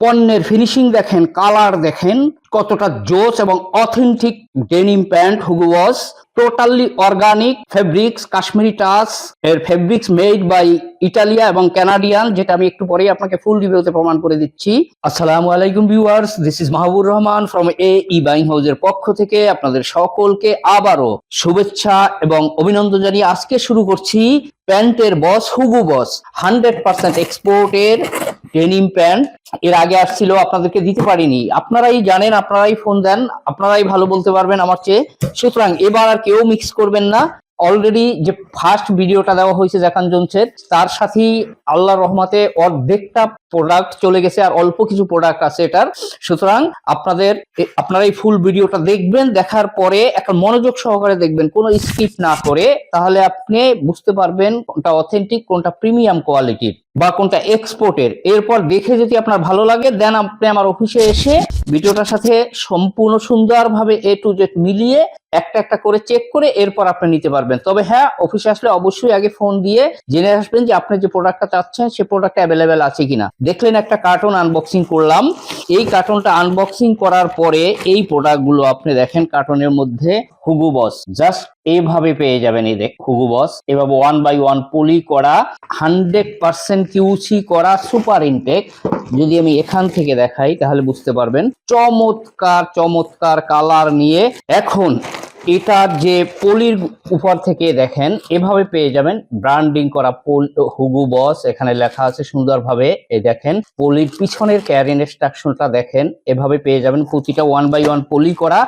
পণ্যের ফিনিশিং দেখেন কালার দেখেন কতটা জোস এবং authentic denim pant Hugo হুগুওয়াস totally organic fabrics Kashmiri touch এর ফেব্রিক্স মেড বাই ইটালিয়া এবং ক্যানাডিয়ান যেটা আমি একটু পরেই আপনাকে ফুল রিভিউতে প্রমাণ করে দিচ্ছি। আসসালামু আলাইকুম viewers this is Mahbur Rahman from A E buying হাউসের পক্ষ থেকে আপনাদের সকলকে আবারও শুভেচ্ছা এবং অভিনন্দন জানিয়ে আজকে শুরু করছি প্যান্টের boss Hugo Boss hundred percent এক্সপোর্টের ডেনিম প্যান্ট এর আগে আসছিল আপনাদেরকে দিতে পারিনি। আপনারাই জানেন আপনারাই ফোন দেন, আপনারাই ভালো বলতে পারবেন আমার চেয়ে। সুতরাং এবার আর কেউ মিক্স করবেন না। অলরেডি যে ফার্স্ট ভিডিওটা দেওয়া হয়েছে জাকান জোনসের, তার সাথেই আল্লাহ রহমাতে অর্ধেকটা প্রোডাক্ট চলে গেছে আর অল্প কিছু প্রোডাক্ট আছে এটার। সুতরাং আপনাদের আপনারা এই ফুল ভিডিওটা দেখবেন, দেখার পরে একটা মনোযোগ সহকারে দেখবেন, কোনো স্কিপ না করে, তাহলে আপনি বুঝতে পারবেন কোনটা অথেন্টিক কোনটা প্রিমিয়াম কোয়ালিটির বা কোনটা এক্সপোর্টের এরপর দেখে যদি আপনার ভালো লাগে দেন আপনি আমার অফিসে এসে ভিডিওটার সাথে সম্পূর্ণ সুন্দরভাবে এ টু জেড মিলিয়ে একটা একটা করে চেক করে এরপর আপনি নিতে পারবেন। তবে হ্যাঁ অফিসে আসলে অবশ্যই আগে ফোন দিয়ে জেনে আসবেন যে আপনি যে প্রোডাক্টটা চাচ্ছেন, সে প্রোডাক্ট অ্যাভেলেবেল আছে কিনা। দেখলেন একটা কার্টুন আনবক্সিং করলাম। এই কার্টুনটা আনবক্সিং করার পরে এই প্রোডাক্টগুলো আপনি দেখেন কার্টুনের মধ্যে হুগু বস জাস্ট এইভাবে পেয়ে যাবেন এই দেখ হুগু বস এভাবে ওয়ান বাই ওয়ান পলি করা হান্ড্রেড পার্সেন্ট কিউসি করা সুপার ইনটেক যদি আমি এখান থেকে দেখাই তাহলে বুঝতে পারবেন। চমৎকার চমৎকার কালার নিয়ে এখন এটার যে পলির উপর থেকে দেখেন, এভাবে পেয়ে যাবেন। ব্র্যান্ডিং করা পোল হুগু বস এখানে লেখা আছে সুন্দরভাবে এই দেখেন, পলির পিছনের ক্যারিন ইনস্ট্রাকশনটা দেখেন, এভাবে পেয়ে যাবেন। প্রতিটা ওয়ান বাই ওয়ান পলি করা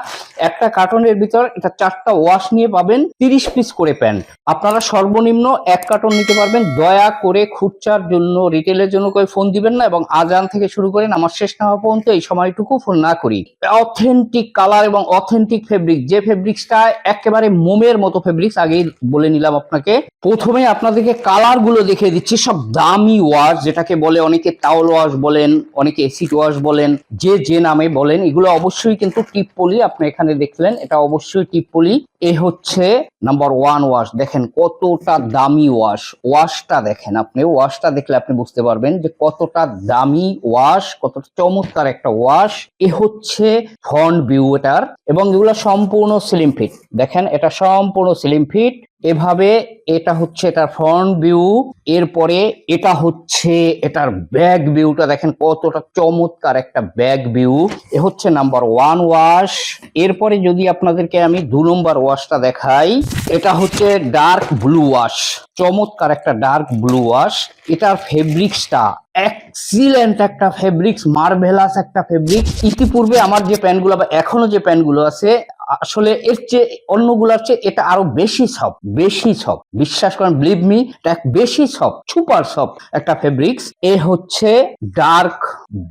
একটা কার্টনের ভিতর এটা চারটা ওয়াশ নিয়ে পাবেন, তিরিশ পিস করে প্যান্ট আপনারা সর্বনিম্ন এক কার্টন নিতে পারবেন। দয়া করে খুচরার জন্য রিটেলের জন্য করে ফোন দিবেন না এবং আজান থেকে শুরু করেন আমার শেষ না হওয়া পর্যন্ত এই সময়টুকু ফোন না করি। অথেন্টিক কালার এবং অথেন্টিক ফেব্রিক যে ফেব্রিক্সটা একেবারে মোমের মতো ফেব্রিক্স আগেই বলে নিলাম আপনাকে। প্রথমে আপনাদেরকে কালারগুলো দেখিয়ে দিচ্ছি, সব দামি ওয়াশ যেটাকে বলে, অনেকে টাওয়াল ওয়াশ বলেন, অনেকে এসিড ওয়াশ বলেন, যে যে নামে বলেন, এগুলো অবশ্যই কিন্তু টিপ পলি আপনি এখানে দেখলেন এটা অবশ্যই টিপ পলি এ হচ্ছে নাম্বার ওয়ান ওয়াশ দেখেন কতটা দামি ওয়াশ ওয়াশটা দেখেন আপনি ওয়াশটা দেখলে আপনি বুঝতে পারবেন যে কতটা দামি ওয়াশ কতটা চমৎকার একটা ওয়াশ এ হচ্ছে ফ্রন্ট ভিউ এটার এবং এগুলো সম্পূর্ণ স্লিম ফিট দেখেন এটা সম্পূর্ণ স্লিম ফিট এভাবে এটা হচ্ছে এটার ফ্রন্ট ভিউ এরপরে এটা হচ্ছে এটার ব্যাক ভিউটা দেখেন কতটা চমৎকার একটা ব্যাক ভিউ এ হচ্ছে নাম্বার ওয়ান ওয়াশ এরপরে যদি আপনাদেরকে আমি দু নম্বর ওয়াশটা দেখাই। এটা হচ্ছে ডার্ক ব্লু ওয়াশ চমৎকার একটা ডার্ক ব্লু ওয়াশ এটার ফেব্রিক্সটা এক্সিলেন্ট একটা ফেব্রিক্স মার্ভেলাস একটা ফেব্রিক ইতিপূর্বে আমার যে প্যান্টগুলো বা এখনও যে প্যান্টগুলো আছে, আসলে এর চেয়ে অন্যগুলোর চেয়ে এটা আরও বেশি সফট বেশি সফট বিশ্বাস করেন বিলিভ মি এটা বেশি সফট সুপার সফট একটা ফেব্রিক্স এ হচ্ছে ডার্ক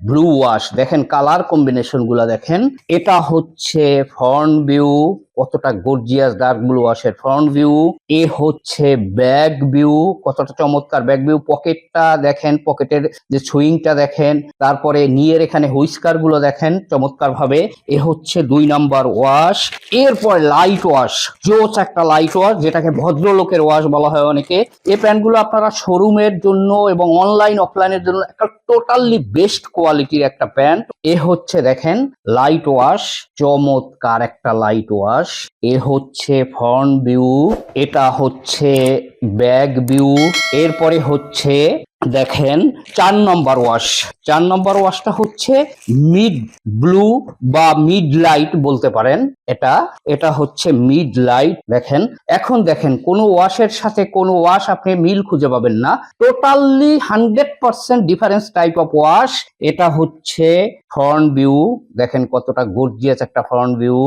ব্লু ওয়াশ দেখেন কালার কম্বিনেশনগুলা দেখেন। এটা হচ্ছে ফ্রন্ট ভিউ কতটা গর্জিয়াস ডার্ক ব্লু ওয়াশের ফ্রন্ট ভিউ এ হচ্ছে ব্যাক ভিউ কতটা চমৎকার ব্যাক ভিউ পকেটটা দেখেন পকেটের যে সুইংটা দেখেন, তারপরে নিয়ের এখানে হুইস্কারগুলো দেখেন চমৎকার ভাবে এ হচ্ছে দুই নাম্বার ওয়াশ। এরপর লাইট ওয়াশ। জোস একটা লাইট ওয়াশ, যেটাকে ভদ্রলোকের ওয়াশ বলা হয় অনেকে। এই প্যান্টগুলো আপনারা শোরুমের জন্য এবং অনলাইন, অফলাইনের জন্য একটা টোটালি বেস্ট কোয়ালিটির একটা প্যান্ট এ হচ্ছে দেখেন লাইট ওয়াশ, চমৎকার একটা লাইট ওয়াশ। এ হচ্ছে ফ্রন্ট ভিউ, এটা হচ্ছে ব্যাক ভিউ। এরপরে হচ্ছে দেখেন, চার নম্বর ওয়াশ চার নম্বর ওয়াশটা হচ্ছে মিড ব্লু বা মিড লাইট বলতে পারেন। এটা এটা হচ্ছে মিড লাইট দেখেন, এখন দেখেন, কোনো ওয়াশের সাথে কোনো ওয়াশ আপনি মিল খুঁজে পাবেন না। Totally hundred percent difference type of wash এটা হচ্ছে ফ্রন্ট ভিউ দেখেন কতটা গর্জিয়াস একটা ফ্রন্ট ভিউ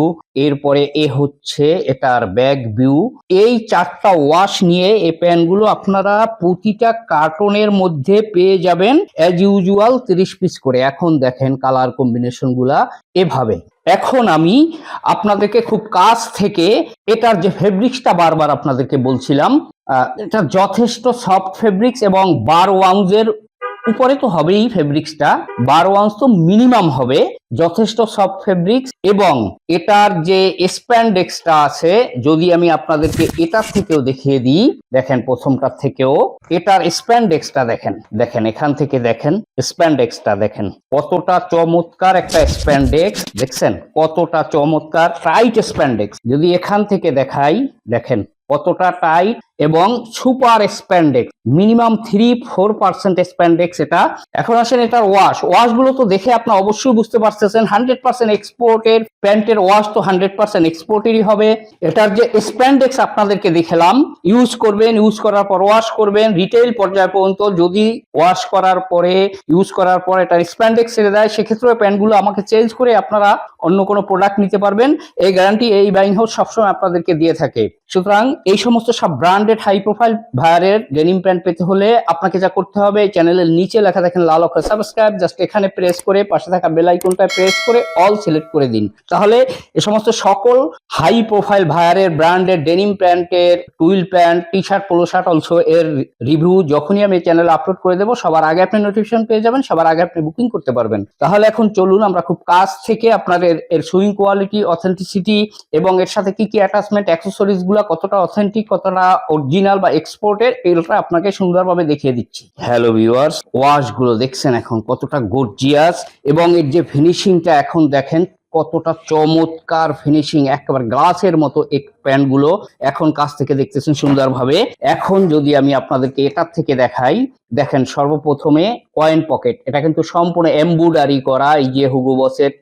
এরপরে এ হচ্ছে এটার ব্যাক ভিউ এই চারটা ওয়াশ নিয়ে এই প্যান্টগুলো আপনারা প্রতিটা কার্টনের মধ্যে পেয়ে যাবেন অ্যাজ ইউজুয়াল তিরিশ পিস করে। এখন দেখেন কালার কম্বিনেশনগুলা এভাবে। এখন আমি আপনাদেরকে খুব কাছ থেকে এটার যে ফেব্রিক্সটা বারবার আপনাদেরকে বলছিলাম এটা যথেষ্ট সফট ফেব্রিক্স এবং বার ওয়াউজের উপরে তো হবেই ফেব্রিক্সটা, বারো তো মিনিমাম হবে, যথেষ্ট সফট ফেব্রিক্স, এবং এটার যে স্প্যান্ডেক্সটা আছে, যদি আমি আপনাদেরকে এটার থেকেও দেখিয়ে দিই, দেখেন প্রথমটার থেকেও, এটার স্প্যান্ডেক্সটা দেখেন দেখেন এখান থেকে দেখেন, স্প্যান্ডেক্সটা দেখেন, কতটা চমৎকার একটা স্প্যান্ডেক্স, দেখছেন? কতটা চমৎকার, টাইট স্প্যান্ডেক্স, যদি এখান থেকে দেখাই, দেখেন, কতটা টাইট এবং super spandex, minimum three, four percent spandex এটা। এখন আসেন এটার ওয়াশ। ওয়াশগুলো তো দেখে আপনার অবশ্যই বুঝতে পারতেছেন, হান্ড্রেড পার্সেন্ট এক্সপোর্টের প্যান্টের ওয়াশ তো হান্ড্রেড পার্সেন্ট এক্সপোর্টেরই হবে। এটার যে স্প্যান্ডেক্স আপনাদেরকে দেখালাম, ইউজ করবেন, ইউজ করার পর ওয়াশ করবেন রিটেল পর্যায় পর্যন্ত যদি ওয়াশ করার পরে, ইউজ করার পর এটার স্প্যান্ডেক্স ছেড়ে দেয়, সেক্ষেত্রে প্যান্টগুলো আমাকে চেঞ্জ করে আপনারা অন্য কোনো প্রোডাক্ট নিতে পারবেন। এই গ্যারান্টি এই বাইং হাউস সবসময় আপনাদেরকে দিয়ে থাকে। সুতরাং এই সমস্ত সব ব্র্যান্ডেড হাই প্রোফাইল ভায়ারের ডেনিম প্যান্ট পেতে হলে আপনাকে যা করতে হবে চ্যানেলের নিচে লেখা দেখেন লাল অক্ষর সাবস্ক্রাইব জাস্ট এখানে প্রেস করে, পাশে থাকা বেল আইকনটা প্রেস করে অল সিলেক্ট করে দিন। তাহলে এ সমস্ত সকল হাই প্রোফাইল ভায়ারের ব্র্যান্ডের ডেনিম প্যান্টের twill pant T shirt polo shirt also এর রিভিউ যখনই আমি চ্যানেলে আপলোড করে দেবো, সবার আগে আপনি নোটিফিকেশন পেয়ে যাবেন, সবার আগে আপনি বুকিং করতে পারবেন। তাহলে এখন চলুন আমরা খুব কাছ থেকে আপনাদের এর সুইং কোয়ালিটি অথেন্টিসিটি এবং এর সাথে কি কি অ্যাটাচমেন্ট অ্যাক্সেসরিজগুলা কতটা অথেন্টিক কতটা অরিজিনাল বা এক্সপোর্টের এটা আপনাকে সুন্দরভাবে দেখিয়ে দিচ্ছি। হ্যালো ভিউয়ার্স ওয়াশগুলো দেখছেন এখন কতটা গর্জিয়াস এবং এর যে ফিনিশিংটা এখন দেখেন কতটা চমৎকার ফিনিশিং একেবারে গ্লাসের মতো এক প্যান্টগুলো এখন কাছ থেকে দেখতেছেন সুন্দরভাবে। এখন যদি আমি আপনাদেরকে এটার থেকে দেখাই দেখেন সর্বপ্রথমে কয়েন পকেট এটা কিন্তু সম্পূর্ণ এমব্রয়ডারি করা, এই যে হুগো বসের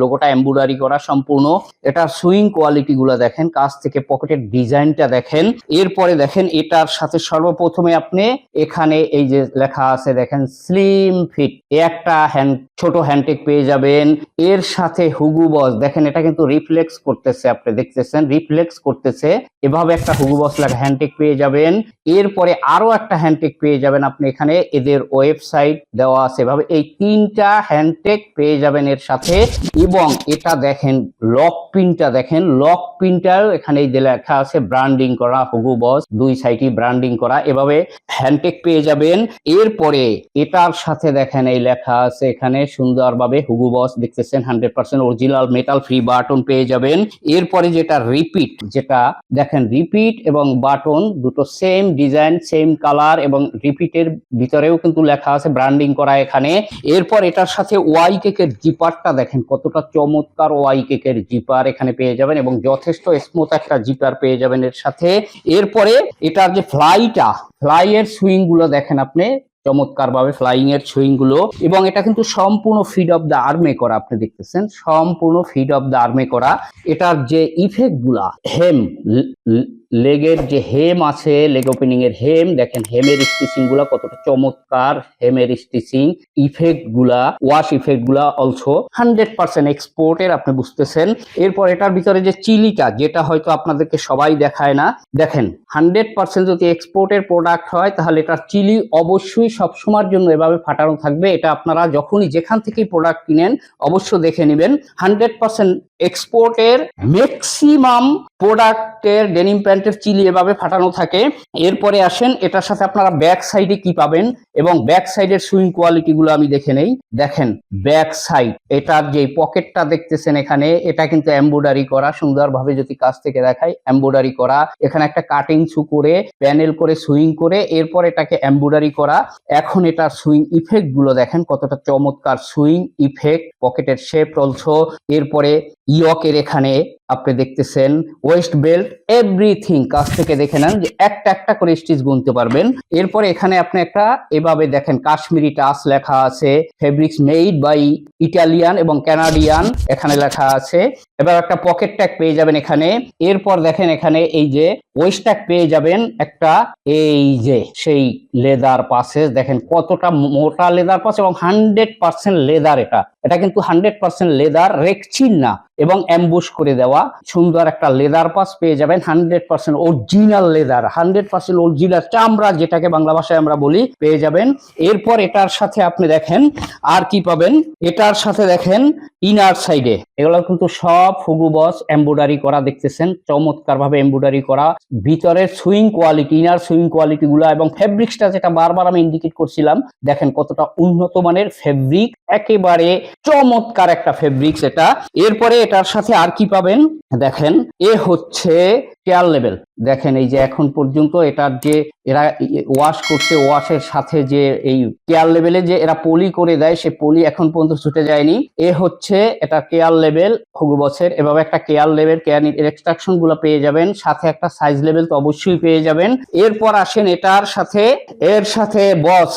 লোগোটা এমব্রয়ডারি করা সম্পূর্ণ। এটার সুইং কোয়ালিটি গুলো দেখেন, কাছ থেকে পকেটের ডিজাইনটা দেখেন। এরপরে দেখেন এটার সাথে সর্বপ্রথমে আপনি এখানে এই যে লেখা আছে, দেখেন স্লিম ফিট একটা হ্যান্ড ছোট হ্যান্ডটেক পেয়ে যাবেন। এর সাথে হুগু বস দেখেন এটা কিন্তু রিফ্লেক্স করতেছে আপনি দেখতেছেন রিফ্লেক্স করতেছে। এভাবে একটা হুগু বস লেখা হ্যান্ডটেক পেয়ে যাবেন। এরপরে আরও একটা হ্যান্ডটেক পেয়ে যাবেন আপনি এখানে এদের ওয়েবসাইট দেওয়া আছে। এভাবে এই তিনটা হ্যান্ডটেক পেয়ে যাবেন এর সাথে। এবং এটা দেখেন, লক পিনটা দেখেন। লক পিনটাও এখানে লেখা আছে, ব্র্যান্ডিং করা, হুগু বস, দুই সাইডই ব্র্যান্ডিং করা। এভাবে হ্যান্ডটেক পেয়ে যাবেন। এরপরে এটার সাথে দেখেন, এই লেখা আছে এখানে, সুন্দরভাবে হুগু বস দেখতেছেন, hundred percent original metal free button পেয়ে যাবেন। এরপরে যেটা রিপিট, যেটা দেখেন, রিপিট এবং বাটন দুটো সেম ডিজাইন, সেম কালার এবং রিপিটের ভিতরেও কিন্তু লেখা আছে ব্র্যান্ডিং করা এখানে। এরপর এটার সাথে ওয়াই কেকের জিপারটা দেখেন, কতটা চমৎকার ওয়াই কেকের জিপার এখানে পেয়ে যাবেন এবং যথেষ্ট স্মুথ একটা জিপার পেয়ে যাবেন এর সাথে। এরপরে এটার যে ফ্লাইটা ফ্লাই এর সুইংগুলো দেখেন আপনি চমৎকার ভাবে ফ্লাইং এর সুইংগুলো এবং এটা কিন্তু সম্পূর্ণ ফিড অফ দ্য আর্মে করা, আপনি দেখতেছেন, সম্পূর্ণ ফিড অফ দ্য আর্মে করা। এটার যে ইফেক্টগুলা হেম লেগের যে হেম আছে, লেগ ওপেনিং এর হেম, দেখেন হেমের স্টিচিংগুলা কতটা চমৎকার, হেমের স্টিচিং ইফেক্টগুলা ওয়াশ ইফেক্টগুলা অলসো হান্ড্রেড পার্সেন্ট এক্সপোর্টের আপনি বুঝতেছেন। এরপর এটার ভিতরে যে চিলিটা যেটা হয়তো আপনাদেরকে সবাই দেখায় না, দেখেন হান্ড্রেড পার্সেন্ট যদি এক্সপোর্টের প্রোডাক্ট হয়, তাহলে এটার চিলি অবশ্যই সবসময়ের জন্য এভাবে ফাটানো থাকবে। এটা আপনারা যখনই যেখান থেকেই প্রোডাক্ট কিনেন অবশ্য দেখে নেবেন। হান্ড্রেড পার্সেন্ট এক্সপোর্টের ম্যাক্সিমাম প্রোডাক্টের ডেনিম প্যান্টের চিলি এভাবে ফাটানো থাকে। এরপরে আসেন, এটার সাথে আপনারা ব্যাক সাইডে কি পাবেন এবং ব্যাক সাইডের সুইং কোয়ালিটি গুলো আমি দেখে নেই। দেখেন ব্যাক সাইড এটার যে পকেটটা দেখতেছেন এখানে, এটা কিন্তু এমব্রয়ডারি করা, সুন্দরভাবে যদি কাছ থেকে দেখাই এমব্রয়ডারি করা। এখানে একটা কাটিং ছু করে প্যানেল করে সুইং করে, এরপর এটাকে এমব্রয়ডারি করা। এখন এটার সুইং ইফেক্টগুলো দেখেন, কতটা চমৎকার সুইং ইফেক্ট পকেটের শেপ অলসো এরপরে ইয়কের এখানে আপনি দেখতেছেন ওয়েস্ট বেল্ট এভরিথিং কাছ থেকে দেখে নেন যে একটা একটা করে স্টিচ গুনতে পারবেন। এরপরে এখানে আপনি একটা এভাবে দেখেন, কাশ্মীরি টাচ লেখা আছে ফেব্রিক্স মেড বাই ইটালিয়ান এবং ক্যানাডিয়ান এখানে লেখা আছে এবার একটা পকেট ট্যাগ পেয়ে যাবেন এখানে। এরপর দেখেন এখানে এই যে ওয়েস্ট ট্যাগ পেয়ে যাবেন একটা, এই যে সেই লেদার পাসেস দেখেন কতটা মোটা লেদার পাস এবং হান্ড্রেড পার্সেন্ট লেদার এটা। এটা কিন্তু হান্ড্রেড পার্সেন্ট লেদার রেকচিন না, এবং অ্যাম্বুশ করে দেওয়া। সুন্দর একটা লেদার পাস পেয়ে যাবেন hundred percent original leather hundred percent original চামড়া যেটাকে বাংলা ভাষায় আমরা বলি, পেয়ে যাবেন। এরপর এটার সাথে আপনি দেখেন আর কি পাবেন। এটার সাথে দেখেন ইনার সাইডে এগুলো কিন্তু সব হুগু বস এমব্রয়ডারি করা দেখতেছেন। চমৎকার ভাবে এমব্রয়ডারি করা। ভিতরের sewing quality inner sewing quality গুলা এবং ফেব্রিক্সটা যেটা বারবার আমি ইন্ডিকেট করছিলাম, দেখেন কতটা উন্নত মানের ফেব্রিক একেবারে চমৎকার একটা ফেব্রিক্স এটা। এরপরে এটার সাথে আর কি পাবেন? দেখেন, এ হচ্ছে কেয়ার লেভেল দেখেন এই যে এখন পর্যন্ত এটার যে এরা ওয়াশ করছে ওয়াশের সাথে যে এই কেয়ার লেভেলে যে এরা পলি করে দেয়, সে পলি এখন পর্যন্ত ছুটে যায়নি। এ হচ্ছে এটা কেয়ার লেভেল হগুবসের এভাবে একটা কেয়ার লেভেল কেয়ার এক্সট্রাকশনগুলো পেয়ে যাবেন। সাথে একটা সাইজ লেভেল তো অবশ্যই পেয়ে যাবেন। এরপর আসেন এটার সাথে, এর সাথে বস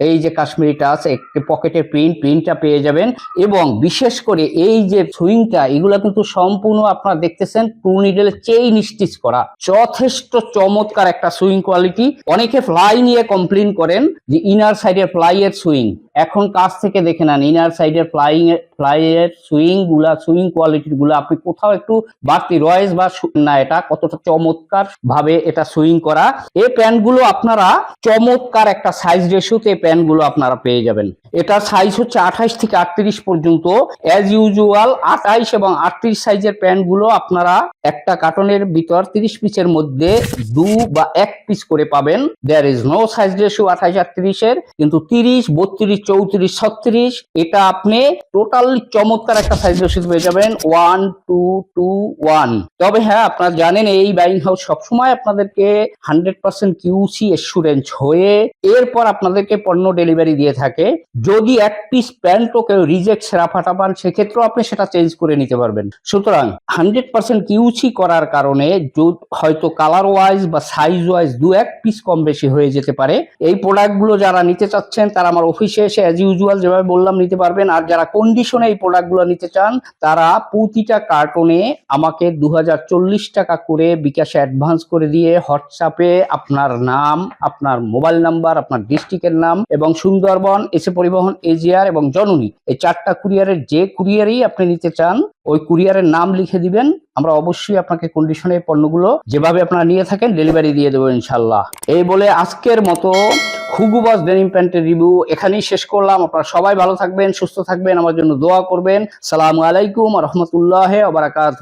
এই যে কাশ্মীরি টাচ একটি পকেটের প্রিন্ট প্রিন্টটা পেয়ে যাবেন এবং বিশেষ করে এই যে সুইংটা এগুলো কিন্তু সম্পূর্ণ আপনারা দেখতেছেন টু নিডেল চেইন স্টিচ করা। যথেষ্ট চমৎকার একটা সুইং কোয়ালিটি অনেকে ফ্লাই নিয়ে কমপ্লেন করেন যে ইনার সাইডের ফ্লাই এর সুইং এখন কাছ থেকে দেখে নেন ইনার সাইডের ফ্লাইং এর ফ্লাই এর সুইংগুলা সুইং কোয়ালিটি গুলা, আপনি কোথাও একটু বাড়তি রয়েস বা না, এটা কতটা চমৎকার ভাবে এটা সুইং করা এই প্যান্টগুলো আপনারা চমৎকার একটা সাইজ রেশিওতে এই প্যান্টগুলো আপনারা পেয়ে যাবেন। এটা সাইজ হচ্ছে আঠাইশ থেকে আটত্রিশ পর্যন্ত। অ্যাজ ইউজুয়াল আঠাইশ এবং আটত্রিশ সাইজের প্যান্টগুলো আপনারা একটা কার্টনের ভিতর তিরিশ পিসের মধ্যে দু বা এক পিস করে পাবেন। There is no size ratio আঠাইশ আটত্রিশের কিন্তু তিরিশ, বত্রিশ চৌত্রিশ, ছত্রিশ। এটা আপনি টোটালি চমৎকার একটা সাইজ রেশিও পেয়ে যাবেন। ওয়ান টু টু ওয়ান তবে হ্যাঁ আপনারা জানেন এই বাইং হাউস সবসময় আপনাদেরকে হান্ড্রেড পার্সেন্ট কিউসি এসুরেন্স হয়ে এরপর আপনাদেরকে পণ্য ডেলিভারি দিয়ে থাকে। যদি এক পিস প্যান্টও কেউ রিজেক্ট সেরা ফাটা পান, সেক্ষেত্রেও আপনি সেটা চেঞ্জ করে নিতে পারবেন। সুতরাং হান্ড্রেড পার্সেন্ট কিউসি করার কারণে হয়তো কালার ওয়াইজ বা সাইজ ওয়াইজ দু এক পিস কম বেশি হয়ে যেতে পারে। এই প্রোডাক্টগুলো যারা নিতে চাচ্ছেন, তারা আমার অফিসে এসে অ্যাজ ইউজুয়াল যেভাবে বললাম নিতে পারবেন। আর যারা কন্ডিশনে এই প্রোডাক্টগুলো নিতে চান, তারা প্রতিটা কার্টনে আমাকে দু হাজার চল্লিশ টাকা করে বিকাশে অ্যাডভান্স করে দিয়ে হোয়াটসঅ্যাপে আপনার নাম, আপনার মোবাইল নাম্বার আপনার ডিস্ট্রিক্টের নাম এবং সুন্দরবন, এসে পরিবহন এজিআর এবং জননী এই চারটা কুরিয়ারের যে কুরিয়ারই আপনি নিতে চান ওই কুরিয়ারের নাম লিখে দিবেন। আমরা অবশ্যই আপনাকে কন্ডিশনে পণ্যগুলো যেভাবে আপনারা নিয়ে থাকেন ডেলিভারি দিয়ে দেবো ইনশাল্লাহ এই বলে আজকের মতো হুগুবাস ডেনিম প্যান্টের রিভিউ এখানেই শেষ করলাম। আপনারা সবাই ভালো থাকবেন, সুস্থ থাকবেন, আমার জন্য দোয়া করবেন। সালামু আলাইকুম রহমতুল্লাহ আবরাকাত